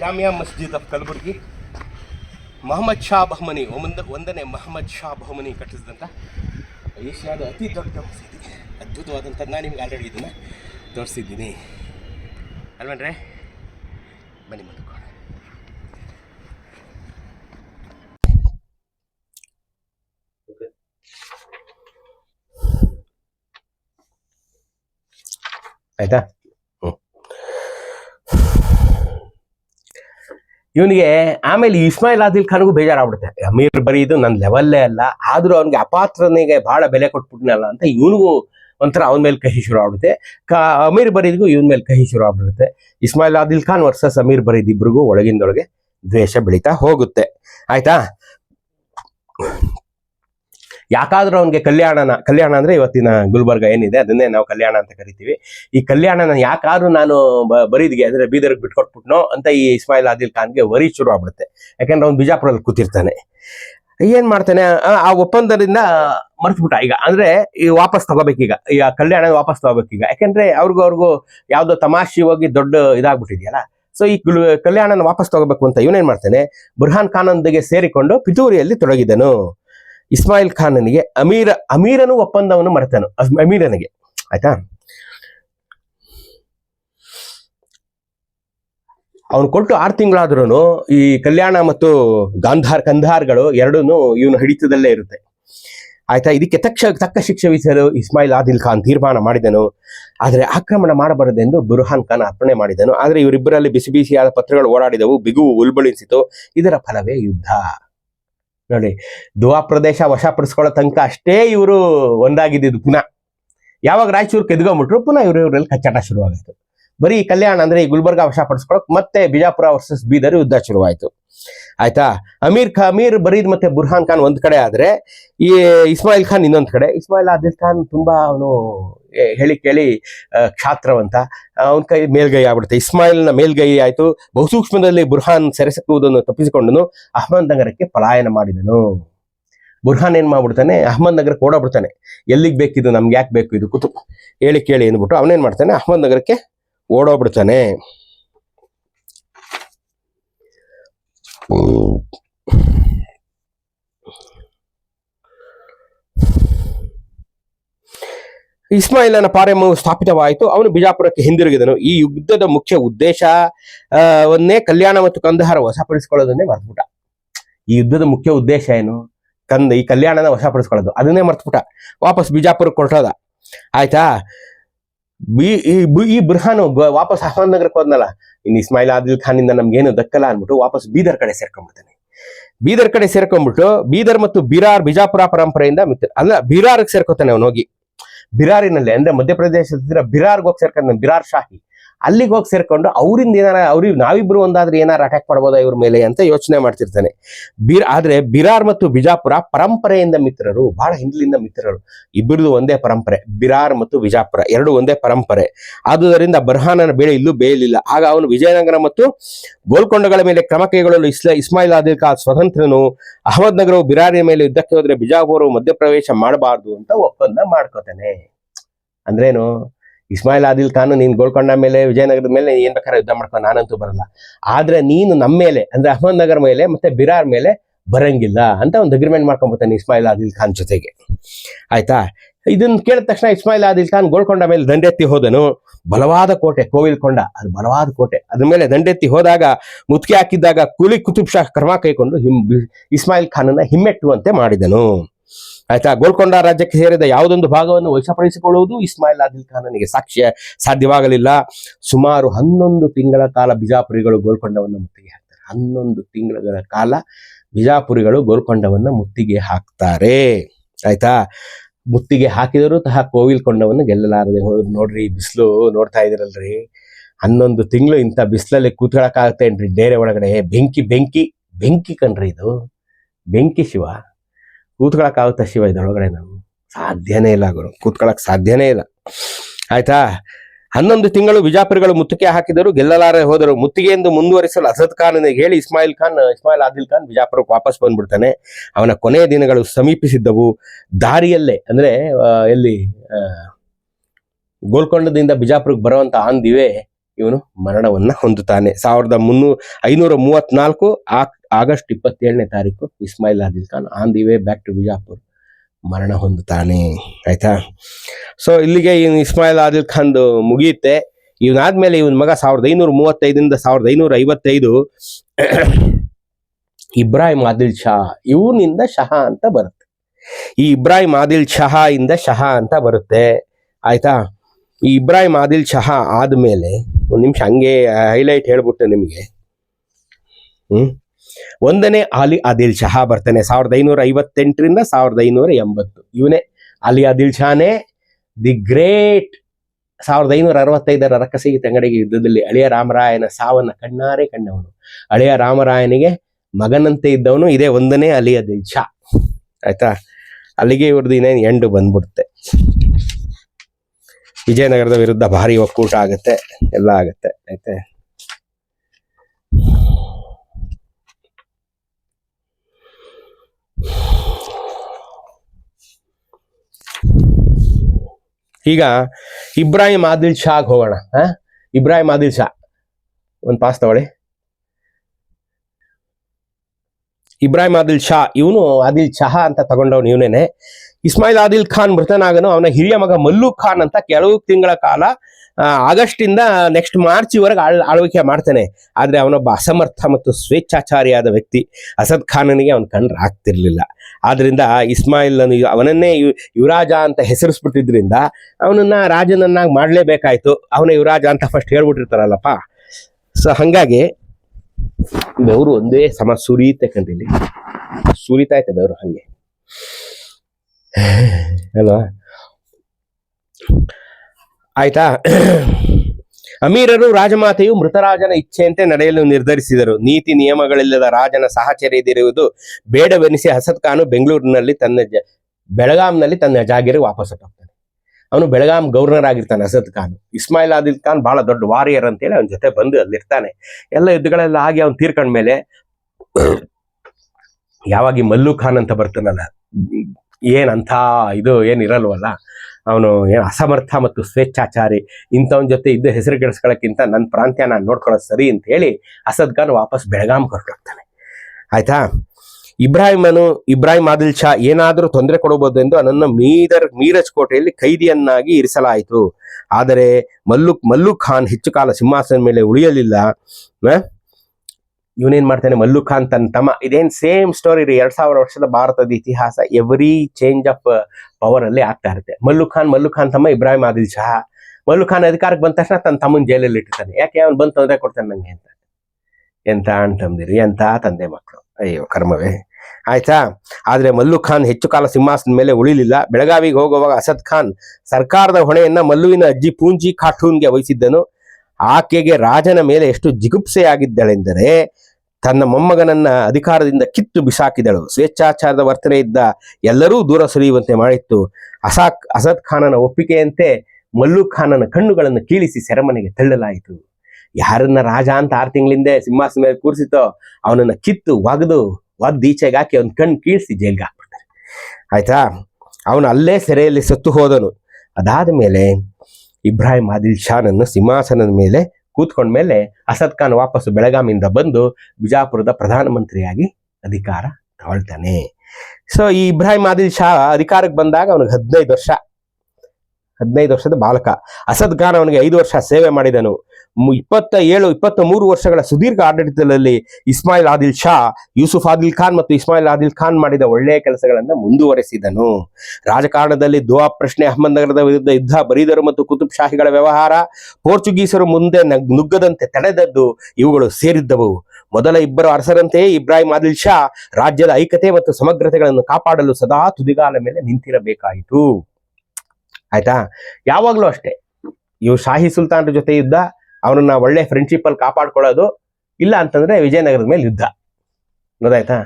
ಜಾಮಿಯಾ ಮಸ್ಜಿದ್ ಆಫ್ ಕಲಬುರ್ಗಿ. ಮೊಹಮ್ಮದ್ ಶಾ ಬಹಮನಿ ಒಂದು ಒಂದನೇ ಮೊಹಮ್ಮದ್ ಶಾ ಬಹಮನಿ ಕಟ್ಟಿಸಿದಂಥ ಏಷ್ಯಾದ ಅತಿ ದೊಡ್ಡ ಮಸೀದಿ. ಅದ್ಭುತವಾದಂಥ ನಾನು ನಿಮ್ಗೆ ಆಲ್ರೆಡಿ ಇದನ್ನು ತೋರಿಸಿದ್ದೀನಿ. ಅಲ್ವೇನ್ರೆ? ಬನ್ನಿ ಮುಂದಕ್ಕೆ ಹೋಗೋಣ. ಆಯ್ತಾ? ಇವನಿಗೆ ಆಮೇಲೆ ಇಸ್ಮಾಯಿಲ್ ಆದಿಲ್ ಖಾನ್ಗೂ ಬೇಜಾರಾಗ್ಬಿಡುತ್ತೆ. ಅಮೀರ್ ಬರೀದು ನನ್ನ ಲೆವೆಲ್ಲೇ ಅಲ್ಲ ಆದ್ರೂ ಅವನಿಗೆ ಅಪಾತ್ರನಿಗೆ ಭಾಳ ಬೆಲೆ ಕೊಟ್ಬಿಟ್ನಲ್ಲ ಅಂತ ಇವನಿಗೂ ಒಂಥರ ಅವನ ಮೇಲೆ ಕಹಿ ಶುರು ಆಗ್ಬಿಡುತ್ತೆ. ಕಾ ಅಮೀರ್ ಬರೀದ್ಗೂ ಇವನ ಮೇಲೆ ಕಹಿ ಶುರು ಆಗ್ಬಿಡುತ್ತೆ. ಇಸ್ಮಾಯಿಲ್ ಆದಿಲ್ ಖಾನ್ ವರ್ಸಸ್ ಅಮೀರ್ ಬರೀದ್ ಇಬ್ರಿಗೂ ಒಳಗಿಂದೊಳಗೆ ದ್ವೇಷ ಬೆಳೀತಾ ಹೋಗುತ್ತೆ. ಆಯ್ತಾ? ಯಾಕಾದ್ರೂ ಅವನಿಗೆ ಕಲ್ಯಾಣನ, ಕಲ್ಯಾಣ ಅಂದ್ರೆ ಇವತ್ತಿನ ಗುಲ್ಬರ್ಗ ಏನಿದೆ, ಅದನ್ನೇ ನಾವು ಕಲ್ಯಾಣ ಅಂತ ಕರಿತೀವಿ. ಈ ಕಲ್ಯಾಣನ ಯಾಕಾದ್ರೂ ನಾನು ಬರೀದಿಗೆ, ಅಂದ್ರೆ ಬೀದರ್ಗೆ ಬಿಟ್ಕೊಟ್ಬಿಟ್ನೋ ಅಂತ ಈ ಇಸ್ಮಾಯಿಲ್ ಆದಿಲ್ ಖಾನ್ಗೆ ವರಿ ಶುರು ಆಗ್ಬಿಡುತ್ತೆ. ಯಾಕಂದ್ರೆ ಅವ್ನು ಬಿಜಾಪುರಲ್ಲಿ ಕೂತಿರ್ತಾನೆ. ಏನ್ ಮಾಡ್ತಾನೆ? ಆ- ಒಪ್ಪಂದದಿಂದ ಮರ್ತ್ಬಿಟ್ಟ ಈಗ. ಅಂದ್ರೆ ಈ ವಾಪಸ್ ತಗೋಬೇಕೀಗ ಈಗ. ಕಲ್ಯಾಣ ವಾಪಸ್ ತಗೋಬೇಕೀಗ. ಯಾಕಂದ್ರೆ ಅವ್ರಿಗೂ ಅವ್ರಿಗೂ ಯಾವ್ದೋ ತಮಾಷೆ ಹೋಗಿ ದೊಡ್ಡ ಇದಾಗ್ಬಿಟ್ಟಿದೆಯಲ್ಲ. ಸೊ ಈ ಕಲ್ಯಾಣನ ವಾಪಸ್ ತಗೋಬೇಕು ಅಂತ ಇವನೇನ್ ಮಾಡ್ತಾನೆ? ಬುರ್ಹಾನ್ ಖಾನೊಂದಿಗೆ ಸೇರಿಕೊಂಡು ಪಿತೂರಿಯಲ್ಲಿ ತೊಡಗಿದನು. ಇಸ್ಮಾಯಿಲ್ ಖಾನನಿಗೆ ಅಮೀರ, ಅಮೀರನು ಒಪ್ಪಂದವನ್ನು ಮರೆತನು ಅಮೀರನಿಗೆ. ಆಯ್ತಾ? ಅವನು ಕೊಟ್ಟು ಆರು ತಿಂಗಳಾದ್ರೂ ಈ ಕಲ್ಯಾಣ ಮತ್ತು ಗಾಂಧಾರ್, ಕಂಧಾರ್ಗಳು ಎರಡೂ ಇವನು ಹಿಡಿತದಲ್ಲೇ ಇರುತ್ತೆ. ಆಯ್ತಾ? ಇದಕ್ಕೆ ತಕ್ಷ, ತಕ್ಕ ಶಿಕ್ಷೆ ವಿಧಿಸಲು ಇಸ್ಮಾಯಿಲ್ ಆದಿಲ್ ಖಾನ್ ತೀರ್ಮಾನ ಮಾಡಿದನು. ಆದರೆ ಆಕ್ರಮಣ ಮಾಡಬಾರದೆಂದು ಬುರ್ಹಾನ್ ಖಾನ್ ಅರ್ಪಣೆ ಮಾಡಿದನು. ಆದರೆ ಇವರಿಬ್ಬರಲ್ಲಿ ಬಿಸಿ ಬಿಸಿಯಾದ ಪತ್ರಗಳು ಓಡಾಡಿದವು, ಬಿಗುವು ಉಲ್ಬಣಿಸಿತು. ಇದರ ಫಲವೇ ಯುದ್ಧ. ನೋಡಿ, ದುವಾ ಪ್ರದೇಶ ವಶಪಡಿಸ್ಕೊಳ್ಳೋ ತನಕ ಅಷ್ಟೇ ಇವರು ಒಂದಾಗಿದ್ದು ಪುನಃ. ಯಾವಾಗ ರಾಯಚೂರು ಕೆದ್ಕೊಂಬಿಟ್ರು ಪುನಃ ಇವರು ಇವರಲ್ಲಿ ಕಚ್ಚಾಟ ಶುರುವಾಯಿತು ಬರೀ ಕಲ್ಯಾಣ ಅಂದ್ರೆ ಈ ಗುಲ್ಬರ್ಗ ವಶಪಡಿಸ್ಕೊಳಕ್ ಮತ್ತೆ ಬಿಜಾಪುರ ವರ್ಸಸ್ ಬೀದರ್ ಯುದ್ಧ ಶುರುವಾಯಿತು. ಆಯ್ತಾ? ಅಮೀರ್ ಖಾ, ಅಮೀರ್ ಬರೀದ್ ಮತ್ತೆ ಬುರ್ಹಾನ್ ಖಾನ್ ಒಂದ್ ಕಡೆ ಆದ್ರೆ ಈ ಇಸ್ಮಾಯಿಲ್ ಖಾನ್ ಇನ್ನೊಂದ್ ಕಡೆ. ಇಸ್ಮಾಯಿಲ್ ಆದಿಲ್ ಖಾನ್ ತುಂಬಾ ಅವನು ಹೇಳಿ ಕೇಳಿ ಕ್ಷಾತ್ರವಂತ. ಅವನ ಕೈ ಮೇಲ್ಗೈ ಆಗ್ಬಿಡುತ್ತೆ. ಇಸ್ಮಾಯಿಲ್ನ ಮೇಲ್ಗೈ ಆಯಿತು. ಬಹುಸೂಕ್ಷ್ಮದಲ್ಲಿ ಬುರ್ಹಾನ್ ಸೆರೆಸಕ್ಕುವುದನ್ನು ತಪ್ಪಿಸಿಕೊಂಡನು. ಅಹಮದ್ ನಗರಕ್ಕೆ ಪಲಾಯನ ಮಾಡಿದನು. ಬುರ್ಹಾನ್ ಏನು ಮಾಡ್ಬಿಡ್ತಾನೆ? ಅಹಮದ್ ನಗರಕ್ಕೆ ಓಡಾಡ್ಬಿಡ್ತಾನೆ ಎಲ್ಲಿಗೆ ಬೇಕಿದು ನಮ್ಗೆ ಯಾಕೆ ಬೇಕು ಇದು? ಕುತು, ಹೇಳಿ ಕೇಳಿ ಅಂದ್ಬಿಟ್ಟು ಅವನೇನ್ ಮಾಡ್ತಾನೆ? ಅಹಮದ್ ನಗರಕ್ಕೆ ಓಡೋಗ್ಬಿಡ್ತಾನೆ. ಇಸ್ಮಾಯಿಲನ ಪಾರೆಮ್ಮು ಸ್ಥಾಪಿತವಾಯಿತು. ಅವನು ಬಿಜಾಪುರಕ್ಕೆ ಹಿಂದಿರುಗಿದನು. ಈ ಯುದ್ಧದ ಮುಖ್ಯ ಉದ್ದೇಶ ಒಂದೇ ಕಲ್ಯಾಣ ಮತ್ತು ಕಂದಹಾರ ವಶಪಡಿಸಿಕೊಳ್ಳೋದನ್ನೇ ಮರ್ತ್ಬಿಟ್ಟ. ಈ ಯುದ್ಧದ ಮುಖ್ಯ ಉದ್ದೇಶ ಏನು? ಕಂದ, ಈ ಕಲ್ಯಾಣನ ವಶಪಡಿಸ್ಕೊಳ್ಳೋದು. ಅದನ್ನೇ ಮರ್ತ್ಬಿಟ್ಟ. ವಾಪಸ್ ಬಿಜಾಪುರಕ್ಕೆ ಕೊಟ್ಟೋದ ಆಯ್ತಾ? ಬಿ ಈ, ಬು- ಈ ಬುರ್ಹಾನು ವಾಪಸ್ ಅಹಮದ್ ನಗರಕ್ಕೆ ಹೋದ್ನಲ್ಲ? ಇನ್ನು ಇಸ್ಮಾಯಿಲ್ ಆದಿಲ್ ಖಾನಿಂದ ನಮ್ಗೇನು ದಕ್ಕಲ್ಲ ಅನ್ಬಿಟ್ಟು ವಾಪಸ್ ಬೀದರ್ ಕಡೆ ಸೇರ್ಕೊಂಡ್ಬಿಡ್ತಾನೆ. ಬೀದರ್ ಕಡೆ ಸೇರ್ಕೊಂಡ್ಬಿಟ್ಟು ಬೀದರ್ ಮತ್ತು ಬಿರಾರ್ ಬಿಜಾಪುರ ಪರಂಪರೆಯಿಂದ ಮಿತ್ರ, ಅಲ್ಲ ಬಿರಾರ್ಗೆ ಸೇರ್ಕೋತಾನೆ ಅವನು ಹೋಗಿ. ಬಿರಾರಿನಲ್ಲಿ ಅಂದ್ರೆ ಮಧ್ಯಪ್ರದೇಶದ ಬಿರಾರ್ಗೆ ಹೋಗಿ ಸೇರ್ಕೊಂಡ ಬಿರಾರ್ ಶಾಹಿ. ಅಲ್ಲಿಗೆ ಹೋಗಿ ಸೇರ್ಕೊಂಡು ಅವರಿಂದ ಏನಾರ ಅವ್ರಿಗೆ ನಾವಿಬ್ರು ಒಂದಾದ್ರೆ ಏನಾರ ಅಟ್ಯಾಕ್ ಮಾಡ್ಬೋದಾ ಇವ್ರ ಮೇಲೆ ಅಂತ ಯೋಚನೆ ಮಾಡ್ತಿರ್ತಾನೆ. ಬೀರ್, ಆದ್ರೆ ಬಿರಾರ್ ಮತ್ತು ಬಿಜಾಪುರ ಪರಂಪರೆಯಿಂದ ಮಿತ್ರರು ಬಹಳ ಹಿಂದಿನಿಂದ ಮಿತ್ರರು. ಇಬ್ಬರದು ಒಂದೇ ಪರಂಪರೆ, ಬಿರಾರ್ ಮತ್ತು ಬಿಜಾಪುರ, ಎರಡು ಒಂದೇ ಪರಂಪರೆ. ಆದುದರಿಂದ ಬರ್ಹಾನನ ಬೇಳೆ ಇಲ್ಲೂ ಬೇಯಲಿಲ್ಲ. ಆಗ ಅವನು ವಿಜಯನಗರ ಮತ್ತು ಗೋಲ್ಕೊಂಡಗಳ ಮೇಲೆ ಕ್ರಮ ಕೈಗೊಳ್ಳಲು ಇಸ್ಲಾ, ಇಸ್ಮಾಯಿಲ್ ಆದಿಲ್ ಖಾನ್ ಸ್ವತಂತ್ರನು. ಅಹಮದ್ ನಗರವು ಬಿರಾರಿಯ ಮೇಲೆ ಯುದ್ಧಕ್ಕೆ ಹೋದ್ರೆ ಬಿಜಾಪುರವು ಮಧ್ಯಪ್ರವೇಶ ಮಾಡಬಾರ್ದು ಅಂತ ಒಪ್ಪಂದ ಮಾಡ್ಕೋತಾನೆ. ಅಂದ್ರೇನು? ಇಸ್ಮಾಯಿಲ್ ಆದಿಲ್ ಖಾನ್ ನೀನು ಗೋಲ್ಕೊಂಡ ಮೇಲೆ, ವಿಜಯನಗರದ ಮೇಲೆ ಏನ್ ಬೇಕಾದ್ರೆ ಯುದ್ಧ ಮಾಡ್ಕೊಂಡು ನಾನಂತೂ ಬರಲ್ಲ. ಆದ್ರೆ ನೀನು ನಮ್ಮ ಮೇಲೆ, ಅಂದ್ರೆ ಅಹಮದ್ ನಗರ್ ಮೇಲೆ ಮತ್ತೆ ಬಿರಾರ್ ಮೇಲೆ ಬರಂಗಿಲ್ಲ ಅಂತ ಒಂದು ಅಗ್ರಿಮೆಂಟ್ ಮಾಡ್ಕೊಂಡ್ಬರ್ತಾನೆ ಇಸ್ಮಾಯಿಲ್ ಆದಿಲ್ ಖಾನ್ ಜೊತೆಗೆ. ಆಯ್ತಾ? ಇದನ್ನ ಕೇಳಿದ ತಕ್ಷಣ ಇಸ್ಮಾಯಿಲ್ ಆದಿಲ್ ಖಾನ್ ಗೋಲ್ಕೊಂಡ ಮೇಲೆ ದಂಡೆತ್ತಿ ಹೋದನು. ಬಲವಾದ ಕೋಟೆ ಕೋವಿಲ್ಕೊಂಡ ಅದು ಬಲವಾದ ಕೋಟೆ. ಅದ್ರ ಮೇಲೆ ದಂಡೆತ್ತಿ ಹೋದಾಗ ಮುತ್ತಿಗೆ ಹಾಕಿದ್ದಾಗ ಕುಲಿ ಕುತುಬ್ ಶಾ ಕ್ರಮ ಕೈಕೊಂಡು ಹಿಮ್ ಇಸ್ಮಾಯಿಲ್ ಖಾನನ್ನ ಹಿಮ್ಮೆಟ್ಟುವಂತೆ ಮಾಡಿದನು. ಆಯ್ತಾ? ಗೋಲ್ಕೊಂಡ ರಾಜ್ಯಕ್ಕೆ ಸೇರಿದ ಯಾವುದೊಂದು ಭಾಗವನ್ನು ವಶಪಡಿಸಿಕೊಳ್ಳುವುದು ಇಸ್ಮಾಯಿಲ್ ಆದಿಲ್ ಖಾನನಿಗೆ ಸಾಕ್ಷ್ಯ ಸಾಧ್ಯವಾಗಲಿಲ್ಲ. ಸುಮಾರು ಹನ್ನೊಂದು ತಿಂಗಳ ಕಾಲ ಬಿಜಾಪುರಿಗಳು ಗೋಲ್ಕೊಂಡವನ್ನು ಮುತ್ತಿಗೆ ಹಾಕ್ತಾರೆ. ಹನ್ನೊಂದು ತಿಂಗಳ ಕಾಲ ಬಿಜಾಪುರಿಗಳು ಗೋಲ್ಕೊಂಡವನ್ನ ಮುತ್ತಿಗೆ ಹಾಕ್ತಾರೆ. ಆಯ್ತಾ? ಮುತ್ತಿಗೆ ಹಾಕಿದರೂ ಸಹ ಕೋವಿಲ್ಕೊಂಡವನ್ನು ಗೆಲ್ಲಲಾರದೆ ನೋಡ್ರಿ, ಬಿಸಿಲು ನೋಡ್ತಾ ಇದ್ರಲ್ರಿ ಹನ್ನೊಂದು ತಿಂಗಳು ಇಂಥ ಬಿಸಿಲಲ್ಲಿ ಕೂತ್ಕೊಳಕ್ಕಾಗತ್ತೇನ್ರಿ ಡೇರೆ ಒಳಗಡೆ ಬೆಂಕಿ ಬೆಂಕಿ ಬೆಂಕಿ ಕಣ್ರಿ ಇದು. ಬೆಂಕಿ ಶಿವ. ಕೂತ್ಕೊಳಕ್ಕಾಗುತ್ತಾ ಶಿವ ಇದ್ರೊಳಗಡೆ ನಾವು? ಸಾಧ್ಯನೇ ಇಲ್ಲ ಗುರು. ಕೂತ್ಕೊಳಕ್ ಸಾಧ್ಯನೇ ಇಲ್ಲ. ಆಯ್ತಾ? ಹನ್ನೊಂದು ತಿಂಗಳು ಬಿಜಾಪುರಿಗಳು ಮುತ್ತಿಗೆ ಹಾಕಿದರು ಗೆಲ್ಲಲಾರೆ ಹೋದರು ಎಂದು ಮುಂದುವರಿಸಲು ಅಸದ್ ಖಾನ್ ಹೇಳಿ ಇಸ್ಮಾಯಿಲ್ ಖಾನ್, ಇಸ್ಮಾಯಿಲ್ ಆದಿಲ್ ಖಾನ್ ಬಿಜಾಪುರಕ್ಕೆ ವಾಪಸ್ ಬಂದ್ಬಿಡ್ತಾನೆ. ಅವನ ಕೊನೆಯ ದಿನಗಳು ಸಮೀಪಿಸಿದ್ದವು. ದಾರಿಯಲ್ಲೇ, ಅಂದ್ರೆ ಎಲ್ಲಿ ಗೋಲ್ಕೊಂಡದಿಂದ ಬಿಜಾಪುರಕ್ಕೆ ಬರುವಂತ ಆಂದಿವೆ ಇವನು ಮರಣವನ್ನ ಹೊಂದುತ್ತಾನೆ. ಸಾವಿರದ ಮುನ್ನೂ, ಐನೂರ ಮೂವತ್ನಾಲ್ಕು ಆ- ಆಗಸ್ಟ್ ಇಪ್ಪತ್ತೇಳನೇ ತಾರೀಕು Ismail Adil Khan on the way back to Bijapur ಮರಣ ಹೊಂದುತ್ತಾನೆ. ಆಯ್ತಾ? ಸೊ ಇಲ್ಲಿಗೆ ಇವನು ಇಸ್ಮಾಯಿಲ್ ಆದಿಲ್ ಖಾನ್ದು ಮುಗಿಯುತ್ತೆ. ಇವನಾದ್ಮೇಲೆ ಇವನ ಮಗ ಸಾವಿರದ ಐನೂರ ಮೂವತ್ತೈದರಿಂದ ಸಾವಿರದ ಐನೂರ ಐವತ್ತೈದು ಇಬ್ರಾಹಿಂ ಆದಿಲ್ ಶಾ, ಇವನಿಂದ ಶಹಾ ಅಂತ ಬರುತ್ತೆ. ಈ ಇಬ್ರಾಹಿಂ ಆದಿಲ್ ಶಹಾ ಇಂದ ಶಹಾ ಅಂತ ಬರುತ್ತೆ. ಆಯ್ತಾ? ಈ ಇಬ್ರಾಹಿಂ ಆದಿಲ್ ಶಹಾ ಆದ್ಮೇಲೆ, ಒಂದು ನಿಮಿಷ ಹಂಗೆ ಹೈಲೈಟ್ ಹೇಳ್ಬಿಟ್ಟೆ ನಿಮಗೆ. ಹ್ಮ್? ಒಂದನೇ ಅಲಿ ಆದಿಲ್ ಶಹಾ ಬರ್ತಾನೆ. ಸಾವಿರದ ಐನೂರ ಐವತ್ತೆಂಟರಿಂದ ಸಾವಿರದ ಐನೂರ ಎಂಬತ್ತು. ಇವನೇ ಅಲಿ ಆದಿಲ್ ಶಾನೇ ದಿ ಗ್ರೇಟ್. ಸಾವಿರದ ಐನೂರ ಅರವತ್ತೈದರ ರಕ್ಕಸಿಗೆ ತಂಗಡಿಗೆ ಯುದ್ಧದಲ್ಲಿ ಅಳಿಯ ರಾಮರಾಯನ ಸಾವನ್ನ ಕಣ್ಣಾರೆ ಕಂಡವನು. ಅಳಿಯ ರಾಮರಾಯನಿಗೆ ಮಗನಂತೆ ಇದ್ದವನು. ಇದೇ ಒಂದನೇ ಅಲಿ ಆದಿಲ್ ಶಾ. ಆಯ್ತಾ? ಅಲ್ಲಿಗೆ ಇವ್ರದ್ದು ಇನ್ನೇನು ಎಂಡು ಬಂದ್ಬಿಡುತ್ತೆ. ವಿಜಯನಗರದ ವಿರುದ್ಧ ಭಾರಿ ಒಕ್ಕೂಟ ಆಗುತ್ತೆ. ಎಲ್ಲ ಆಗುತ್ತೆ. ಆಯ್ತಾ? ಈಗ ಇಬ್ರಾಹಿಂ ಆದಿಲ್ ಶಾಗ್ ಹೋಗೋಣ ಇಬ್ರಾಹಿಂ ಆದಿಲ್ ಶಾ. ಒಂದು ಪಾಸ್ ತಗೊಳ್ಳಿ. ಇಬ್ರಾಹಿಂ ಆದಿಲ್ ಶಾ, ಇವನು ಆದಿಲ್ ಚಹಾ ಅಂತ ತಗೊಂಡವನು ಇವನೇನೆ. ಇಸ್ಮಾಯಿಲ್ ಆದಿಲ್ ಖಾನ್ ಮೃತನಾಗನು, ಅವನ ಹಿರಿಯ ಮಗ ಮಲ್ಲು ಖಾನ್ ಅಂತ ಕೆಲವು ತಿಂಗಳ ಕಾಲ ಆಗಸ್ಟ್ ಇಂದ ನೆಕ್ಸ್ಟ್ ಮಾರ್ಚ್ ವರೆಗೆ ಆಳ್, ಆಳ್ವಿಕೆ ಮಾಡ್ತಾನೆ. ಆದ್ರೆ ಅವನೊಬ್ಬ ಅಸಮರ್ಥ ಮತ್ತು ಸ್ವೇಚ್ಛಾಚಾರಿಯಾದ ವ್ಯಕ್ತಿ ಅಸದ್ ಖಾನನಿಗೆ ಅವನ ಕಂಡ್ರೆ ಆಗ್ತಿರ್ಲಿಲ್ಲ. ಆದ್ರಿಂದ ಇಸ್ಮಾಯಿಲ್ ಅವನನ್ನೇ ಯುವರಾಜ ಅಂತ ಹೆಸರಿಸ್ಬಿಟ್ಟಿದ್ರಿಂದ ಅವನನ್ನ ರಾಜನನ್ನಾಗಿ ಮಾಡಲೇಬೇಕಾಯ್ತು. ಅವನ ಯುವರಾಜ ಅಂತ ಫಸ್ಟ್ ಹೇಳ್ಬಿಟ್ಟಿರ್ತಾರಲ್ಲಪ್ಪ. ಸೊ ಹಂಗಾಗಿ ಬೆವರು ಒಂದೇ ಸಮ ಸುರಿಯುತ್ತೆ ಕಂಡಿಲ್ಲಿ ಸುರಿತಾ ಐತೆ ಬೆವರು ಹಂಗೆ. ಅಲ್ವಾ? ಆಯ್ತಾ? ಅಮೀರರು ರಾಜಮಾತೆಯು ಮೃತರಾಜನ ಇಚ್ಛೆಯಂತೆ ನಡೆಯಲು ನಿರ್ಧರಿಸಿದರು. ನೀತಿ ನಿಯಮಗಳಿಲ್ಲದ ರಾಜನ ಸಹಚರ್ಯದಿರುವುದು ಬೇಡವೆನಿಸಿ ಹಸದ್ ಖಾನು ಬೆಂಗಳೂರಿನಲ್ಲಿ ತನ್ನ ಬೆಳಗಾಂನಲ್ಲಿ ತನ್ನ ಜಾಗಿರಿಗೆ ವಾಪಸ್ ಹೋಗ್ತಾನೆ. ಅವನು ಬೆಳಗಾಂ ಗವರ್ನರ್ ಆಗಿರ್ತಾನೆ ಅಸದ್ ಖಾನ್. ಇಸ್ಮಾಯಿಲ್ ಆದಿಲ್ ಖಾನ್ ಬಹಳ ದೊಡ್ಡ ವಾರಿಯರ್ ಅಂತೇಳಿ ಅವನ ಜೊತೆ ಬಂದು ಅಲ್ಲಿರ್ತಾನೆ. ಎಲ್ಲ ಯುದ್ಧಗಳೆಲ್ಲ ಆಗಿ ಅವ್ನು ತೀರ್ಕೊಂಡ್ಮೇಲೆ ಯಾವಾಗ ಈ ಮಲ್ಲು ಖಾನ್ ಅಂತ ಬರ್ತಾನಲ್ಲ ಏನಂಥ ಇದು ಏನಿರಲ್ವಲ್ಲ ಅವನು ಏನು ಅಸಮರ್ಥ ಮತ್ತು ಸ್ವೇಚ್ಛಾಚಾರಿ. ಇಂಥವನ ಜೊತೆ ಇದ್ದ ಹೆಸರು ಕೆಡಿಸ್ಕೊಳ್ಳೋಕ್ಕಿಂತ ನನ್ನ ಪ್ರಾಂತ್ಯ ನಾನು ನೋಡ್ಕೊಳ್ಳೋದು ಸರಿ ಅಂತ ಹೇಳಿ ಅಸದ್ ಖಾನ್ ವಾಪಸ್ ಬೆಳಗಾಂ ಹೊರಟೋಗ್ತಾನೆ ಆಯ್ತಾ? ಇಬ್ರಾಹಿಮನು ಇಬ್ರಾಹಿಂ ಆದಿಲ್ ಶಾ ಏನಾದರೂ ತೊಂದರೆ ಕೊಡಬಹುದೆಂದು ಅದನ್ನು ಮೀದರ್ ಮೀರಜ್ ಕೋಟೆಯಲ್ಲಿ ಖೈದಿಯನ್ನಾಗಿ ಇರಿಸಲಾಯಿತು. ಆದರೆ ಮಲ್ಲುಕ್ ಮಲ್ಲುಕ್ ಖಾನ್ ಹೆಚ್ಚು ಕಾಲ ಸಿಂಹಾಸನ ಮೇಲೆ ಉಳಿಯಲಿಲ್ಲ? ಇವನೇನ್ ಮಾಡ್ತಾನೆ? ಮಲ್ಲು ಖಾನ್ ತನ್ನ ತಮ್ಮ. ಇದೇನ್ ಸೇಮ್ ಸ್ಟೋರಿ ರೀ. ಎರಡ್ ಸಾವಿರ ವರ್ಷದ ಭಾರತದ ಇತಿಹಾಸ ಎವ್ರಿ ಚೇಂಜ್ ಆಫ್ ಪವರ್ ಅಲ್ಲಿ ಆಗ್ತಾ ಇರುತ್ತೆ. ಮಲ್ಲು ಖಾನ್ ಮಲ್ಲು ಖಾನ್ ತಮ್ಮ ಇಬ್ರಾಹಿಂ ಆದಿಲ್ ಶಾ. ಮಲ್ಲು ಖಾನ್ ಅಧಿಕಾರಕ್ಕೆ ಬಂದ ತಕ್ಷಣ ತನ್ನ ತಮ್ಮನ ಜೈಲಲ್ಲಿ ಇಟ್ಟಿರ್ತಾನೆ. ಯಾಕೆ ಅವ್ನು ಬಂದು ತೊಂದರೆ ಕೊಡ್ತಾನೆ ನಂಗೆ ಅಂತ. ಎಂತ ಅಂತಂದಿರಿ ಎಂತ ತಂದೆ ಮಕ್ಕಳು ಅಯ್ಯೋ, ಕರ್ಮವೇ. ಆಯ್ತಾ? ಆದ್ರೆ ಮಲ್ಲು ಖಾನ್ ಹೆಚ್ಚು ಕಾಲ ಸಿಂಹಾಸನ ಮೇಲೆ ಉಳಿಲಿಲ್ಲ. ಬೆಳಗಾವಿಗೆ ಹೋಗುವಾಗ ಅಸದ್ ಖಾನ್ ಸರ್ಕಾರದ ಹೊಣೆಯನ್ನ ಮಲ್ಲುವಿನ ಅಜ್ಜಿ ಪೂಂಜಿ ಖಾಟೂನ್ಗೆ ವಹಿಸಿದ್ದನು. ಆಕೆಗೆ ರಾಜನ ಮೇಲೆ ಎಷ್ಟು ಜಿಗುಪ್ಸೆಯಾಗಿದ್ದಳೆಂದರೆ ತನ್ನ ಮೊಮ್ಮಗನನ್ನ ಅಧಿಕಾರದಿಂದ ಕಿತ್ತು ಬಿಸಾಕಿದಳು. ಸ್ವೇಚ್ಛಾಚಾರದ ವರ್ತನೆ ಇದ್ದ ಎಲ್ಲರೂ ದೂರ ಸುರಿಯುವಂತೆ ಮಾಡಿತ್ತು. ಅಸಾಕ್ ಅಸದ್ ಖಾನನ ಒಪ್ಪಿಗೆಯಂತೆ ಮಲ್ಲು ಖಾನನ ಕಣ್ಣುಗಳನ್ನು ಕೀಳಿಸಿ ಸೆರೆಮನೆಗೆ ತಳ್ಳಲಾಯಿತು. ಯಾರನ್ನ ರಾಜ ಅಂತ ಆರು ತಿಂಗಳಿಂದೆ ಸಿಂಹಾಸನ ಮೇಲೆ ಕೂರಿಸಿತೋ ಅವನನ್ನ ಕಿತ್ತು ಒಗೆದು ಒದ್ದು ಈಚೆಗೆ ಹಾಕಿ ಅವನ ಕಣ್ಣು ಕೀಳಿಸಿ ಜೈಲ್ಗೆ ಹಾಕ್ಬಿಡ್ತಾರೆ. ಆಯ್ತಾ? ಅವನು ಅಲ್ಲೇ ಸೆರೆಯಲ್ಲಿ ಸತ್ತು ಹೋದನು. ಅದಾದ ಮೇಲೆ ಇಬ್ರಾಹಿಂ ಆದಿಲ್ ಶಾನನ್ನು ಸಿಂಹಾಸನದ ಮೇಲೆ ಕೂತ್ಕೊಂಡ ಮೇಲೆ ಅಸದ್ ಖಾನ್ ವಾಪಸ್ ಬೆಳಗಾಮಿಯಿಂದ ಬಂದು ಬಿಜಾಪುರದ ಪ್ರಧಾನಮಂತ್ರಿಯಾಗಿ ಅಧಿಕಾರ ತಗೊಳ್ತಾನೆ ಸೊ ಈ ಇಬ್ರಾಹಿಂ ಆದಿಲ್ ಶಾ ಅಧಿಕಾರಕ್ಕೆ ಬಂದಾಗ ಅವನಿಗೆ ಹದಿನೈದು ವರ್ಷ. ಹದಿನೈದು ವರ್ಷದ ಬಾಲಕ. ಅಸದ್ ಖಾನ್ ಅವನಿಗೆ ಐದು ವರ್ಷ ಸೇವೆ ಮಾಡಿದನು. ಇಪ್ಪತ್ತ ಏಳು, ಇಪ್ಪತ್ತ ಮೂರು ವರ್ಷಗಳ ಸುದೀರ್ಘ ಆಡಳಿತದಲ್ಲಿ ಇಸ್ಮಾಯಿಲ್ ಆದಿಲ್ ಶಾ, ಯೂಸುಫ್ ಆದಿಲ್ ಖಾನ್ ಮತ್ತು ಇಸ್ಮಾಯಿಲ್ ಆದಿಲ್ ಖಾನ್ ಮಾಡಿದ ಒಳ್ಳೆಯ ಕೆಲಸಗಳನ್ನು ಮುಂದುವರೆಸಿದನು. ರಾಜಕಾರಣದಲ್ಲಿ ದುವಾ ಪ್ರಶ್ನೆ ಅಹಮದ್ ನಗರದ ವಿರುದ್ಧ ಯುದ್ಧ, ಬರೀದರು ಮತ್ತು ಕುತುಬ್ ಶಾಹಿಗಳ ವ್ಯವಹಾರ, ಪೋರ್ಚುಗೀಸರು ಮುಂದೆ ನಗ್- ನುಗ್ಗದಂತೆ ತಡೆದದ್ದು ಇವುಗಳು ಸೇರಿದ್ದವು. ಮೊದಲ ಇಬ್ಬರು ಅರಸರಂತೆಯೇ ಇಬ್ರಾಹಿಂ ಆದಿಲ್ ಶಾ ರಾಜ್ಯದ ಐಕ್ಯತೆ ಮತ್ತು ಸಮಗ್ರತೆಗಳನ್ನು ಕಾಪಾಡಲು ಸದಾ ತುದಿಗಾಲ ಮೇಲೆ ನಿಂತಿರಬೇಕಾಯಿತು. ಆಯ್ತಾ? ಯಾವಾಗಲೂ ಅಷ್ಟೇ. ಇವು ಶಾಹಿ ಸುಲ್ತಾನರ ಜೊತೆ ಯುದ್ಧ ಅವನನ್ನ ಒಳ್ಳೆ ಫ್ರೆಂಡ್ಶಿಪ್ ಅಲ್ಲಿ ಕಾಪಾಡ್ಕೊಳ್ಳೋದು ಇಲ್ಲ ಅಂತಂದ್ರೆ ವಿಜಯನಗರದ ಮೇಲೆ ಯುದ್ಧ. ಗೊತ್ತಾಯ್ತಾ?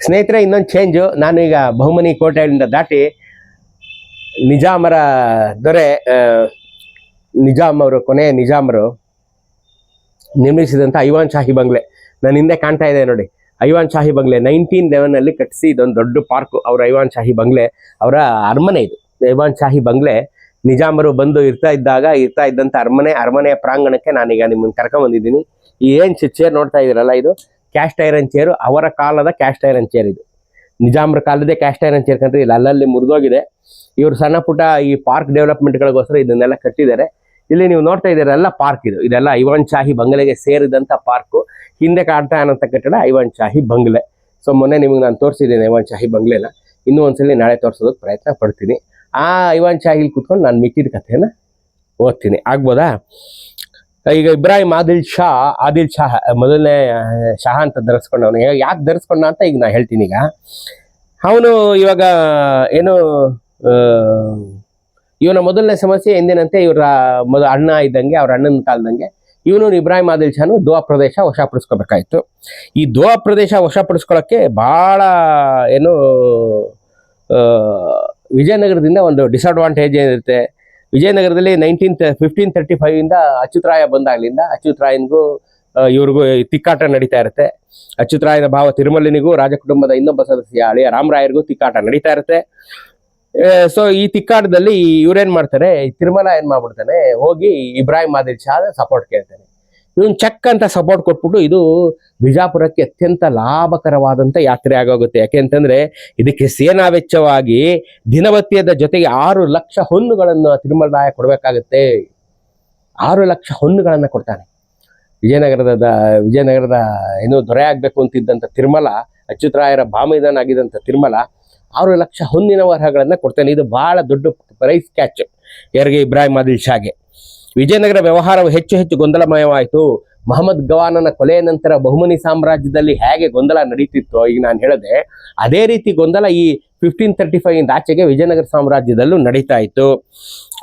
ಸ್ನೇಹಿತರೆ, ಇನ್ನೊಂದು ಚೇಂಜು ನಾನು ಈಗ ಬಹುಮನಿ ಕೋಟೆಯಿಂದ ದಾಟಿ ನಿಜಾಮರ ದೊರೆ ನಿಜಾಮ್ ಅವರು ಕೊನೆಯ ನಿಜಾಮರು ನಿರ್ಮಿಸಿದಂಥ ಐವಾನ್ ಶಾಹಿ ಬಂಗ್ಲೆ. ನಾನು ಹಿಂದೆ ಕಾಣ್ತಾ ಇದೆ ನೋಡಿ. ಐವಾನ್ ಶಾಹಿ ಬಂಗ್ಲೆ. ನೈನ್ಟೀನ್ ಲೆವೆನಲ್ಲಿ ಕಟ್ಟಿಸಿ ಇದೊಂದು ದೊಡ್ಡ ಪಾರ್ಕ್ ಅವರ ಐವಾನ್ ಶಾಹಿ ಬಂಗ್ಲೆ, ಅವರ ಅರಮನೆ ಇದು. ಐವಾನ್ ಶಾಹಿ ಬಂಗ್ಲೆ ನಿಜಾಮರು ಬಂದು ಇರ್ತಾ ಇದ್ದಾಗ, ಇರ್ತಾ ಇದ್ದಂತ ಅರಮನೆ, ಅರಮನೆಯ ಪ್ರಾಂಗಣಕ್ಕೆ ನಾನೀಗ ನಿಮ್ಮನ್ನು ಕರ್ಕೊಂಬಂದಿದ್ದೀನಿ ಈ ಏನು ಚೇರ್ ನೋಡ್ತಾ ಇದೀರಲ್ಲ ಇದು? ಕ್ಯಾಸ್ಟ್ ಐರನ್ ಚೇರು ಅವರ ಕಾಲದ ಕ್ಯಾಸ್ಟ್ ಐರನ್ ಚೇರ್ ಇದು. ನಿಜಾಮರ ಕಾಲದೇ ಕ್ಯಾಸ್ಟ್ ಐರನ್ ಚೇರ್ ಕಂಡ್ರೆ ಇಲ್ಲಿ ಅಲ್ಲಲ್ಲಿ ಮುರಿದೋಗಿದೆ. ಇವರು ಸಣ್ಣ ಪುಟ್ಟ ಈ ಪಾರ್ಕ್ ಡೆವಲಪ್ಮೆಂಟ್ಗಳಿಗೋಸ್ಕರ ಇದನ್ನೆಲ್ಲ ಕಟ್ಟಿದ್ದಾರೆ. ಇಲ್ಲಿ ನೀವು ನೋಡ್ತಾ ಇದೀರಲ್ಲ ಪಾರ್ಕ್ ಇದು. ಇದೆಲ್ಲ ಐವಾನ್ ಶಾಹಿ ಬಂಗಲೆಗೆ ಸೇರಿದಂಥ ಪಾರ್ಕು ಹಿಂದೆ ಕಾಡ್ತಾ ಅನ್ನೋಂಥ ಕಟ್ಟಡ ಐವಾನ್ ಶಾಹಿ ಬಂಗ್ಲೆ. ಸೊ ಮೊನ್ನೆ ನಿಮಗೆ ನಾನು ತೋರಿಸಿದ್ದೇನೆ ಐವಾನ್ ಶಾಹಿ ಬಂಗ್ಲೆನ. ಇನ್ನೂ ಒಂದ್ಸಲಿ ನಾಳೆ ತೋರಿಸೋದಕ್ಕೆ ಪ್ರಯತ್ನ ಪಡ್ತೀನಿ. ಆ ಐವಾನ್ ಶಾಹಿಲ್ ಕುತ್ಕೊಂಡು ನಾನು ಮಿಕ್ಕಿದ ಕಥೆನ ಓದ್ತೀನಿ. ಆಗ್ಬೋದಾ? ಈಗ ಇಬ್ರಾಹಿಂ ಆದಿಲ್ ಶಾ, ಆದಿಲ್ ಶಾಹ ಮೊದಲನೇ ಶಾಹ ಅಂತ ಧರಿಸ್ಕೊಂಡವನು. ಯಾಕೆ ಧರಿಸ್ಕೊಂಡ ಅಂತ ಈಗ ನಾ ಹೇಳ್ತೀನಿ ಈಗ. ಅವನು ಇವಾಗ, ಏನು ಇವನ ಮೊದಲನೇ ಸಮಸ್ಯೆ ಎಂದಿನಂತೆ ಇವರ, ಮೊದ ಅಣ್ಣ ಇದ್ದಂಗೆ, ಅವ್ರ ಅಣ್ಣನ ಕಾಲದಂಗೆ ಇವನು ಇಬ್ರಾಹಿಂ ಆದಿಲ್ ಶಾನು ದುವಾ ಪ್ರದೇಶ ವಶಪಡಿಸ್ಕೋಬೇಕಾಯಿತು. ಈ ದುವಾ ಪ್ರದೇಶ ವಶಪಡಿಸ್ಕೊಳ್ಳೋಕ್ಕೆ ಭಾಳ ಏನು ವಿಜಯನಗರದಿಂದ ಒಂದು ಡಿಸ್ಅಡ್ವಾಂಟೇಜ್ ಏನಿರುತ್ತೆ? ವಿಜಯನಗರದಲ್ಲಿ ನೈನ್ಟೀನ್ ಫಿಫ್ಟೀನ್ ತರ್ಟಿ ಫೈವ್ ಇಂದ ಅಚ್ಯುತರಾಯ ಬಂದಾಗಲಿಂದ ಅಚ್ಯುತರಾಯನಿಗೂ ಇವ್ರಿಗೂ ತಿಕ್ಕಾಟ ನಡೀತಾ ಇರುತ್ತೆ. ಅಚ್ಯುತರಾಯನ ಭಾವ ತಿರುಮಲನಿಗೂ ರಾಜಕುಟುಂಬದ ಇನ್ನೊಬ್ಬ ಸದಸ್ಯ ಅಳಿಯ ರಾಮರಾಯರಿಗೂ ತಿಕ್ಕಾಟ ನಡೀತಾ ಇರುತ್ತೆ. ಸೊ ಈ ತಿಕ್ಕಾಟದಲ್ಲಿ ಇವ್ರೇನ್ ಮಾಡ್ತಾರೆ ತಿರುಮಲ ಏನ್ ಮಾಡ್ಬಿಡ್ತಾನೆ, ಹೋಗಿ ಇಬ್ರಾಹಿಂ ಆದಿಲ್ ಶಾ ಸಪೋರ್ಟ್ ಕೇಳ್ತಾನೆ. ಇವನ್ ಚೆಕ್ ಅಂತ ಸಪೋರ್ಟ್ ಕೊಟ್ಬಿಟ್ಟು ಇದು ಬಿಜಾಪುರಕ್ಕೆ ಅತ್ಯಂತ ಲಾಭಕರವಾದಂಥ ಯಾತ್ರೆ ಆಗೋಗುತ್ತೆ. ಯಾಕೆಂತಂದ್ರೆ ಇದಕ್ಕೆ ಸೇನಾ ವೆಚ್ಚವಾಗಿ ದಿನವತ್ಯದ ಜೊತೆಗೆ ಆರು ಲಕ್ಷ ಹೊನ್ನುಗಳನ್ನು ತಿರುಮಲರಾಯ ಕೊಡಬೇಕಾಗುತ್ತೆ. ಆರು ಲಕ್ಷ ಹೊನ್ನುಗಳನ್ನು ಕೊಡ್ತಾನೆ. ವಿಜಯನಗರದ ವಿಜಯನಗರದ ಏನು ದೊರೆ ಆಗಬೇಕು ಅಂತಿದ್ದಂಥ ತಿರುಮಲ ಅಚ್ಯುತರಾಯರ ಭಾಮೈದನಾಗಿದ್ದಂಥ ತಿರುಮಲ ಆರು ಲಕ್ಷ ಹೊನ್ನಿನ ವರಹಗಳನ್ನು ಕೊಡ್ತಾನೆ. ಇದು ಬಹಳ ದೊಡ್ಡ ಪ್ರೈಸ್ ಕ್ಯಾಚ್ ಯಾರಿಗೆ? ಇಬ್ರಾಹಿಂ ಆದಿಲ್ ಶಾಗೆ. ವಿಜಯನಗರ ವ್ಯವಹಾರವು ಹೆಚ್ಚು ಹೆಚ್ಚು ಗೊಂದಲಮಯವಾಯಿತು. ಮಹಮ್ಮದ್ ಗವಾನನ ಕೊಲೆಯ ನಂತರ ಬಹುಮನಿ ಸಾಮ್ರಾಜ್ಯದಲ್ಲಿ ಹೇಗೆ ಗೊಂದಲ ನಡೀತಿತ್ತೋ ಈಗ ನಾನು ಹೇಳಿದೆ, ಅದೇ ರೀತಿ ಗೊಂದಲ ಈ ಫಿಫ್ಟೀನ್ ತರ್ಟಿ ಫೈವ್ ಇಂದ ಆಚೆಗೆ ವಿಜಯನಗರ ಸಾಮ್ರಾಜ್ಯದಲ್ಲೂ ನಡೀತಾ ಇತ್ತು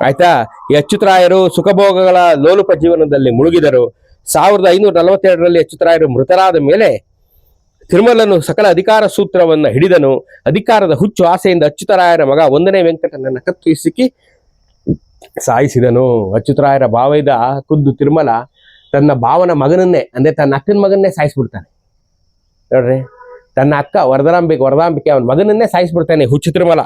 ಆಯ್ತಾ? ಈ ಅಚ್ಯುತರಾಯರು ಸುಖಭೋಗಗಳ ಲೋಲುಪ ಜೀವನದಲ್ಲಿ ಮುಳುಗಿದರು. ಸಾವಿರದ ಐನೂರ ನಲವತ್ತೆರಡರಲ್ಲಿ ಅಚ್ಯುತರಾಯರು ಮೃತರಾದ ಮೇಲೆ ತಿರುಮಲನು ಸಕಲ ಅಧಿಕಾರ ಸೂತ್ರವನ್ನು ಹಿಡಿದನು. ಅಧಿಕಾರದ ಹುಚ್ಚು ಆಸೆಯಿಂದ ಅಚ್ಯುತರಾಯರ ಮಗ ಒಂದನೇ ವೆಂಕಟನನ್ನ ಕತ್ತರಿಸಿಕ್ಕಿ ಸಾಯಿಸಿದನು. ಅಚ್ಯುತರಾಯರ ಭಾವೈದ ಖುದ್ದು ತಿರುಮಲ ತನ್ನ ಭಾವನ ಮಗನನ್ನೇ, ಅಂದ್ರೆ ತನ್ನ ಅಕ್ಕನ ಮಗನ್ನೇ ಸಾಯಿಸ್ಬಿಡ್ತಾನೆ. ನೋಡ್ರಿ, ತನ್ನ ಅಕ್ಕ ವರದಾಂಬಿಕೆ ವರದಾಂಬಿಕೆ ಅವನ ಮಗನನ್ನೇ ಸಾಯಿಸ್ಬಿಡ್ತಾನೆ ಹುಚ್ಚು ತಿರುಮಲ.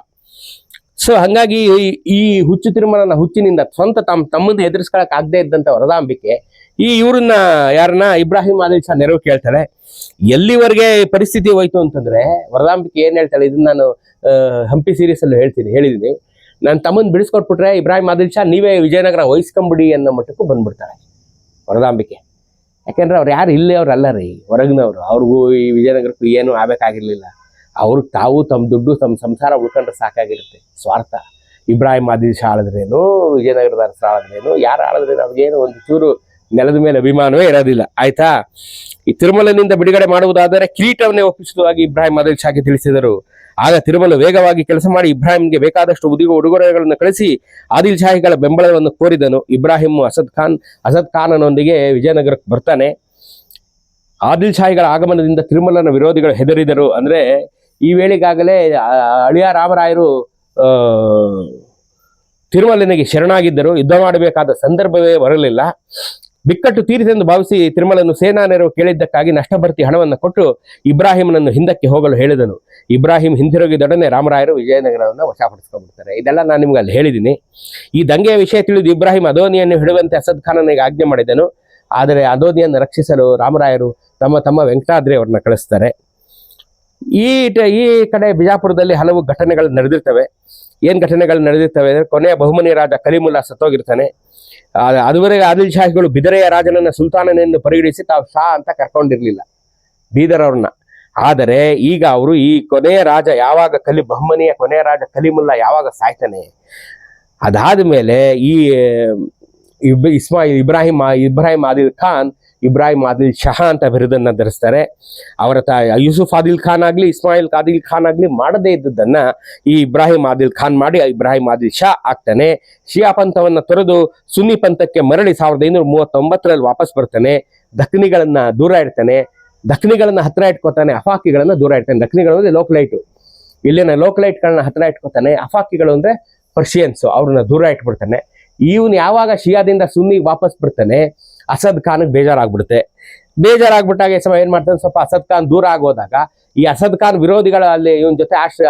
ಸೊ ಹಂಗಾಗಿ ಈ- ಹುಚ್ಚು ತಿರುಮಲನ ಹುಚ್ಚಿನಿಂದ ಸ್ವಂತ ತಮ್ಮ ತಮ್ಮಂದು ಎದುರಿಸ್ಕೊಳಕ್ ಆಗದೆ ಇದ್ದಂತ ವರದಾಂಬಿಕೆ, ಈ ಇವ್ರನ್ನ ಯಾರನ್ನ ಇಬ್ರಾಹಿಂ ಆದಿಲ್ ಶಾ ನೆರವು ಕೇಳ್ತಾರೆ. ಎಲ್ಲಿವರೆಗೆ ಪರಿಸ್ಥಿತಿ ಹೋಯ್ತು ಅಂತಂದ್ರೆ, ವರದಾಂಬಿಕೆ ಏನ್ ಹೇಳ್ತಾಳೆ? ಇದನ್ನ ನಾನು ಹಂಪಿ ಸೀರೀಸ್ ಅಲ್ಲಿ ಹೇಳ್ತೀನಿ, ಹೇಳಿದೀನಿ. ನನ್ನ ತಮ್ಮನ್ ಬಿಡಿಸ್ಕೊಟ್ಬಿಟ್ರೆ ಇಬ್ರಾಹಿಂ ಆದಿಲ್ ಶಾ ನೀವೇ ವಿಜಯನಗರ ವಹಿಸ್ಕೊಂಬಿಡಿ ಅನ್ನೋ ಮಟ್ಟಕ್ಕೂ ಬಂದ್ಬಿಡ್ತಾರೆ. ವರದಾಂಬಿಕೆ ಯಾಕೆಂದ್ರೆ ಅವ್ರು ಯಾರು ಇಲ್ಲೇ ಅವ್ರು ಅಲ್ಲ ರೀ, ಹೊರಗಿನವ್ರು. ಅವ್ರಿಗೂ ಈ ವಿಜಯನಗರಕ್ಕೂ ಏನೂ ಆಗ್ಬೇಕಾಗಿರ್ಲಿಲ್ಲ. ಅವ್ರಿಗೆ ತಾವು ತಮ್ಮ ದುಡ್ಡು, ತಮ್ಮ ಸಂಸಾರ ಉಳ್ಕೊಂಡ್ರೆ ಸಾಕಾಗಿರುತ್ತೆ. ಸ್ವಾರ್ಥ. ಇಬ್ರಾಹಿಂ ಆದಿಲ್ ಶಾ ಆಳಿದ್ರೇನು ವಿಜಯನಗರದ ಅರಸ ಆಳಿದ್ರೇನು, ಯಾರು ಆಳಿದ್ರೇನು ಅವ್ರಿಗೇನು ಒಂದು ಚೂರು ನೆಲದ ಮೇಲೆ ಅಭಿಮಾನವೇ ಇರೋದಿಲ್ಲ. ಆಯ್ತಾ? ಈ ತಿರುಮಲನಿಂದ ಬಿಡುಗಡೆ ಮಾಡುವುದಾದರೆ ಕಿರೀಟವನ್ನೇ ಒಪ್ಪಿಸುವುದಾಗಿ ಇಬ್ರಾಹಿಂ ಆದಿಲ್ ಶಾಗೆ ತಿಳಿಸಿದರು. ಆಗ ತಿರುಮಲ ವೇಗವಾಗಿ ಕೆಲಸ ಮಾಡಿ ಇಬ್ರಾಹಿಂಗೆ ಬೇಕಾದಷ್ಟು ಉದಿಗ ಉಡುಗೊರೆಗಳನ್ನು ಕಳಿಸಿ ಆದಿಲ್ ಶಾಹಿಗಳ ಬೆಂಬಲವನ್ನು ಕೋರಿದನು. ಇಬ್ರಾಹಿಂ ಅಸದ್ ಖಾನ್, ಅಸದ್ ಖಾನನೊಂದಿಗೆ ವಿಜಯನಗರಕ್ಕೆ ಬರ್ತಾನೆ. ಆದಿಲ್ ಶಾಹಿಗಳ ಆಗಮನದಿಂದ ತಿರುಮಲನ ವಿರೋಧಿಗಳು ಹೆದರಿದರು. ಅಂದ್ರೆ ಈ ವೇಳೆಗಾಗಲೇ ಅಳಿಯ ರಾಮರಾಯರು ತಿರುಮಲನಿಗೆ ಶರಣಾಗಿದ್ದರು. ಯುದ್ಧ ಮಾಡಬೇಕಾದ ಸಂದರ್ಭವೇ ಬರಲಿಲ್ಲ. ಬಿಕ್ಕಟ್ಟು ತೀರಿಸೆಂದು ಭಾವಿಸಿ ತಿರುಮಲನು ಸೇನಾ ನೆರವು ಕೇಳಿದ್ದಕ್ಕಾಗಿ ನಷ್ಟಭರ್ತಿ ಹಣವನ್ನು ಕೊಟ್ಟು ಇಬ್ರಾಹಿಂನನ್ನು ಹಿಂದಕ್ಕೆ ಹೋಗಲು ಹೇಳಿದನು. ಇಬ್ರಾಹಿಂ ಹಿಂದಿರುಗಿದೊಡನೆ ರಾಮರಾಯರು ವಿಜಯನಗರವನ್ನು ವಶಪಡಿಸ್ಕೊಂಡ್ಬಿಡ್ತಾರೆ. ಇದೆಲ್ಲ ನಾನು ನಿಮ್ಗೆ ಅಲ್ಲಿ ಹೇಳಿದ್ದೀನಿ ಈ ದಂಗೆಯ ವಿಷಯ ತಿಳಿದು ಇಬ್ರಾಹಿಂ ಅದೋನಿಯನ್ನು ಹಿಡುವಂತೆ ಅಸದ್ ಖಾನನಿಗೆ ಆಜ್ಞೆ ಮಾಡಿದನು. ಆದರೆ ಅದೋನಿಯನ್ನು ರಕ್ಷಿಸಲು ರಾಮರಾಯರು ತಮ್ಮ ತಮ್ಮ ವೆಂಕಟಾದ್ರಿ ಅವ್ರನ್ನ ಕಳಿಸ್ತಾರೆ. ಈ ಈ ಕಡೆ ಬಿಜಾಪುರದಲ್ಲಿ ಹಲವು ಘಟನೆಗಳು ನಡೆದಿರ್ತವೆ. ಏನು ಘಟನೆಗಳು ನಡೆದಿರ್ತವೆ ಅಂದರೆ ಕೊನೆಯ ಬಹುಮನಿ ರಾಜ ಕಲಿಮುಲ್ಲಾ ಸತ್ತೋಗಿರ್ತಾನೆ. ಅದುವರೆಗೆ ಆದಿಲ್ ಶಾಹಿಗಳು ಬಿದರೆಯ ರಾಜನನ್ನ ಸುಲ್ತಾನನೆಂದು ಪರಿಗಣಿಸಿ ತಾವು ಶಾ ಅಂತ ಕರ್ಕೊಂಡಿರಲಿಲ್ಲ. ಬೀದರ್ ಅವ್ರನ್ನ. ಆದರೆ ಈಗ ಅವರು ಈ ಕೊನೆಯ ರಾಜ ಯಾವಾಗ ಕಲಿ, ಬಹುಮನಿಯ ಕೊನೆಯ ರಾಜ ಕಲಿಮುಲ್ಲ ಯಾವಾಗ ಸಾಯ್ತಾನೆ? ಅದಾದ ಮೇಲೆ ಈ, ಇಬ್ ಇಸ್ಮಾ ಇಬ್ರಾಹಿಂ ಇಬ್ರಾಹಿಂ ಆದಿಲ್ ಖಾನ್, ಇಬ್ರಾಹಿಂ ಆದಿಲ್ ಶಹಾ ಅಂತ ಬಿರುದನ್ನ ಧರಿಸ್ತಾರೆ. ಅವರ ತ, ಯೂಸುಫ್ ಆದಿಲ್ ಖಾನ್ ಆಗಲಿ, ಇಸ್ಮಾಯಿಲ್ ಆದಿಲ್ ಖಾನ್ ಆಗಲಿ ಮಾಡದೇ ಇದ್ದದ್ದನ್ನು ಈ ಇಬ್ರಾಹಿಂ ಆದಿಲ್ ಖಾನ್ ಮಾಡಿ ಇಬ್ರಾಹಿಂ ಆದಿಲ್ ಶಾ ಆಗ್ತಾನೆ. ಶಿಯಾ ಪಂಥವನ್ನು ತೊರೆದು ಸುನ್ನಿ ಪಂಥಕ್ಕೆ ಮರಳಿ ಸಾವಿರದ ಐನೂರ ಮೂವತ್ತೊಂಬತ್ತರಲ್ಲಿ ವಾಪಸ್ ಬರ್ತಾನೆ. ದಕ್ಷಿಣಿಗಳನ್ನು ದೂರ ಇಡ್ತಾನೆ. ದಖನಿಗಳನ್ನ ಹತ್ರ ಇಟ್ಕೋತಾನೆ, ಅಫಾಕಿಗಳನ್ನ ದೂರ ಇಡ್ತಾನೆ ದಕ್ಷಿಣಿಗಳು ಅಂದ್ರೆ ಲೋಕಲೈಟು. ಇಲ್ಲಿನ ಲೋಕಲೈಟ್ಗಳನ್ನ ಹತ್ರ ಇಟ್ಕೋತಾನೆ, ಅಫಾಕಿಗಳು ಅಂದ್ರೆ ಪರ್ಷಿಯನ್ಸ್, ಅವ್ರನ್ನ ದೂರ ಇಟ್ಬಿಡ್ತಾನೆ. ಇವನು ಯಾವಾಗ ಶಿಯಾದಿಂದ ಸುನ್ನಿಗೆ ವಾಪಸ್ ಬರ್ತಾನೆ, ಅಸದ್ ಖಾನ್ಗೆ ಬೇಜಾರಾಗ್ಬಿಡುತ್ತೆ. ಬೇಜಾರಾಗ್ಬಿಟ್ಟಾಗ ಈ ಸಮ ಏನ್ ಮಾಡ್ತಾನೆ ಸ್ವಲ್ಪ ಅಸದ್ ಖಾನ್ ದೂರ ಆಗೋದಾಗ, ಈ ಅಸದ್ ಖಾನ್ ವಿರೋಧಿಗಳ ಅಲ್ಲಿ ಇವನ್ ಜೊತೆ ಆಶ್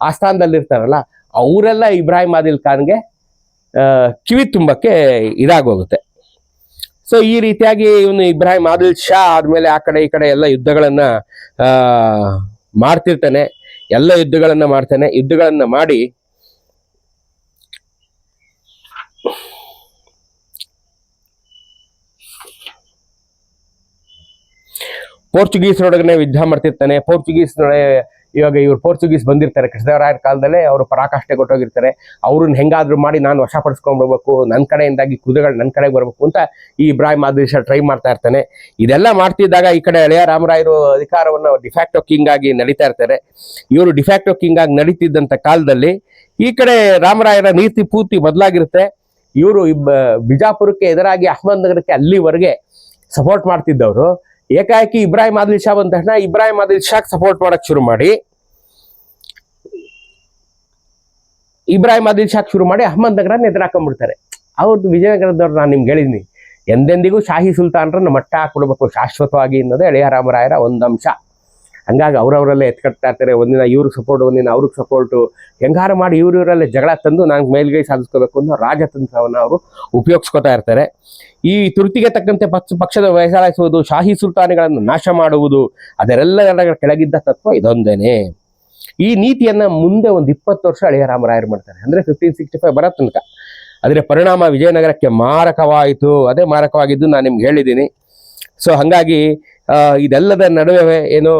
ಆಸ್ಥಾನದಲ್ಲಿ ಇರ್ತಾರಲ್ಲ, ಅವರೆಲ್ಲ ಇಬ್ರಾಹಿಂ ಆದಿಲ್ ಖಾನ್ಗೆ ಕಿವಿ ತುಂಬಕ್ಕೆ ಇದಾಗೋಗುತ್ತೆ. ಸೊ ಈ ರೀತಿಯಾಗಿ ಇವನು ಇಬ್ರಾಹಿಂ ಆದಿಲ್ ಶಾ ಆದ್ಮೇಲೆ ಆ ಕಡೆ ಈ ಕಡೆ ಎಲ್ಲ ಯುದ್ಧಗಳನ್ನ ಮಾಡ್ತಿರ್ತಾನೆ. ಎಲ್ಲ ಯುದ್ಧಗಳನ್ನ ಮಾಡ್ತಾನೆ. ಯುದ್ಧಗಳನ್ನ ಮಾಡಿ ಪೋರ್ಚುಗೀಸ್ರೊಡಗನೆ ಯುದ್ಧ ಮಾಡ್ತಿರ್ತಾನೆ. ಪೋರ್ಚುಗೀಸ್ ಇವಾಗ ಇವ್ರು ಪೋರ್ಚುಗೀಸ್ ಬಂದಿರ್ತಾರೆ. ಕೃಷ್ಣದೇವರಾಯರ ಕಾಲದಲ್ಲೇ ಅವರು ಪರಾಕಾಷ್ಠೆ ಕೊಟ್ಟೋಗಿರ್ತಾರೆ. ಅವ್ರನ್ನ ಹೆಂಗಾದ್ರೂ ಮಾಡಿ ನಾನು ವಶಪಡಿಸ್ಕೊಂಡ್ಬಿಡ್ಬೇಕು ನನ್ನ ಕಡೆಯಿಂದಾಗಿ ಕುದುರೆಗಳು ನನ್ನ ಕಡೆಗೆ ಬರಬೇಕು ಅಂತ ಈ ಇಬ್ರಾಹಿಂ ಶಾ ಟ್ರೈ ಮಾಡ್ತಾ ಇರ್ತಾನೆ. ಇದೆಲ್ಲ ಮಾಡ್ತಿದ್ದಾಗ ಈ ಕಡೆ ಎಳೆಯ ರಾಮರಾಯರು ಅಧಿಕಾರವನ್ನು ಡಿಫ್ಯಾಕ್ಟೋ ಕಿಂಗ್ ಆಗಿ ನಡೀತಾ ಇರ್ತಾರೆ. ಇವರು ಡಿಫ್ಯಾಕ್ಟೋ ಕಿಂಗ್ ಆಗಿ ನಡೀತಿದ್ದಂಥ ಕಾಲದಲ್ಲಿ ಈ ಕಡೆ ರಾಮರಾಯರ ನೀತಿ ಪೂರ್ತಿ ಬದಲಾಗಿರುತ್ತೆ. ಇವರು ಇಬ್ಬ, ಬಿಜಾಪುರಕ್ಕೆ ಎದುರಾಗಿ ಅಹಮದ್ ನಗರಕ್ಕೆ ಅಲ್ಲಿವರೆಗೆ ಸಪೋರ್ಟ್ ಮಾಡ್ತಿದ್ದವರು. ಏಕಾಏಕಿ ಇಬ್ರಾಹಿಂ ಆದಿಲ್ ಶಾ ಬಂದ ತಕ್ಷಣ ಇಬ್ರಾಹಿಂ ಆದಿಲ್ ಶಾಕ್ ಸಪೋರ್ಟ್ ಮಾಡಕ್ ಶುರು ಮಾಡಿ. ಇಬ್ರಾಹಿಂ ಆದಿಲ್ ಶಾಕ್ ಶುರು ಮಾಡಿ ಅಹಮದ್ ನಗರನ್ನ ಎದುರಾಕೊಂಡ್ಬಿಡ್ತಾರೆ ಅವ್ರದ್ದು ವಿಜಯನಗರದವ್ರು ನಾನು ನಿಮ್ಗೆ ಹೇಳಿದ್ನಿ. ಎಂದೆಂದಿಗೂ ಶಾಹಿ ಸುಲ್ತಾನರನ್ನು ಮಟ್ಟ ಹಾಕ್ಬಿಡ್ಬೇಕು ಶಾಶ್ವತವಾಗಿ ಅನ್ನೋದೇ ಎಳೆಯ ರಾಮರಾಯರ ಒಂದು ಅಂಶ. ಹಂಗಾಗಿ ಅವ್ರವರಲ್ಲೇ ಎತ್ಕಟ್ತಾ ಇರ್ತಾರೆ, ಒಂದಿನ ಇವ್ರಿಗೆ ಸಪೋರ್ಟ್ ಒಂದಿನ ಅವ್ರಿಗೆ ಸಪೋರ್ಟು ಹೆಂಗಾರ ಮಾಡಿ ಇವರಿವರಲ್ಲೇ ಜಗಳ ತಂದು ನಾನು ಮೇಲ್ಗೈ ಸಾಧಿಸ್ಕೋಬೇಕು ಅನ್ನೋ ರಾಜತಂತ್ರವನ್ನು ಅವರು ಉಪಯೋಗಿಸ್ಕೋತಾ ಇರ್ತಾರೆ. ಈ ತುರ್ತಿಗೆ ತಕ್ಕಂತೆ ಪಕ್ಷ, ಪಕ್ಷದ ವಯಸ್ಸಾಯಿಸುವುದು ಶಾಹಿ ಸುಲ್ತಾನಿಗಳನ್ನು ನಾಶ ಮಾಡುವುದು ಅದರೆಲ್ಲ ಕೆಳಗಿದ್ದ ತತ್ವ ಇದೊಂದೇನೆ. ಈ ನೀತಿಯನ್ನ ಮುಂದೆ ಒಂದು ಇಪ್ಪತ್ತು ವರ್ಷ ಅಳಿಯ ರಾಮರಾಯರು ಮಾಡ್ತಾರೆ. ಅಂದ್ರೆ ಫಿಫ್ಟೀನ್ ಸಿಕ್ಸ್ಟಿ ಫೈವ್ ಬರೋ ತನಕ. ಅದರ ಪರಿಣಾಮ ವಿಜಯನಗರಕ್ಕೆ ಮಾರಕವಾಯಿತು. ಅದೇ ಮಾರಕವಾಗಿದ್ದು ನಾನು ನಿಮ್ಗೆ ಹೇಳಿದ್ದೀನಿ ಸೊ ಹಂಗಾಗಿ ಇದೆಲ್ಲದ ನಡುವೆ ಏನು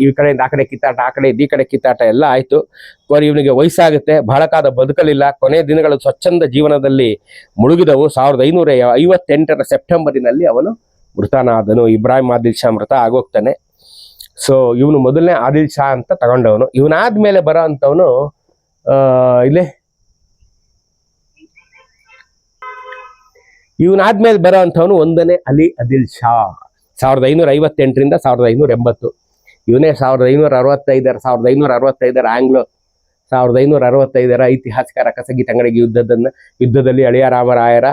ಈ ಕಡೆಯಿಂದ ಆ ಕಡೆ ಕಿತ್ತಾಟ, ಆ ಕಡೆ ಈ ಕಡೆ ಕಿತ್ತಾಟ ಎಲ್ಲ ಆಯ್ತು. ಇವನಿಗೆ ವಯಸ್ಸಾಗುತ್ತೆ. ಬಹಳ ಕಾಲ ಬದುಕಲಿಲ್ಲ. ಕೊನೆ ದಿನಗಳು ಸ್ವಚ್ಛಂದ ಜೀವನದಲ್ಲಿ ಮುಳುಗಿದವು. ಸಾವಿರದ ಐನೂರ ಐವತ್ತೆಂಟರ ಸೆಪ್ಟೆಂಬರಿನಲ್ಲಿ ಅವನು ಮೃತನಾದನು. ಇಬ್ರಾಹಿಂ ಆದಿಲ್ ಶಾ ಮೃತ ಆಗೋಗ್ತಾನೆ. ಸೊ ಇವನು ಮೊದಲನೇ ಆದಿಲ್ ಶಾ ಅಂತ ತಗೊಂಡವನು. ಇವನಾದ್ಮೇಲೆ ಬರೋ ಅಂಥವನು ಇಲ್ಲೇ. ಇವನಾದ್ಮೇಲೆ ಬರೋ ಅಂಥವನು ಒಂದನೇ ಅಲಿ ಅದಿಲ್ ಶಾ. ಸಾವಿರದ ಐನೂರ ಐವತ್ತೆಂಟರಿಂದ ಸಾವಿರದ ಐನೂರ ಎಂಬತ್ತು ಇವನೇ ಸಾವಿರದ ಐನೂರ ಅರವತ್ತೈದರ ಸಾವಿರದ ಐನೂರ ಅರವತ್ತೈದರ ಆಂಗ್ಲೋ, ಸಾವಿರದ ಐನೂರ ಅರವತ್ತೈದರ ಐತಿಹಾಸಿಕ ರಕಸಗಿ ತಂಗಡಿಗೆ ಯುದ್ಧದನ್ನ, ಯುದ್ಧದಲ್ಲಿ ಅಳಿಯ ರಾಮರಾಯರ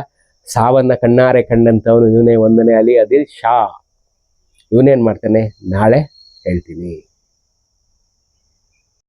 ಸಾವನ್ನ ಕಣ್ಣಾರೆ ಕಂಡಂಥವನು ಇವನೇ ಒಂದನೇ ಅಲಿ ಅದಿಲ್ ಶಾ. ಇವನೇನ್ ಮಾಡ್ತಾನೆ? ನಾಳೆ ಹೇಳ್ತೀನಿ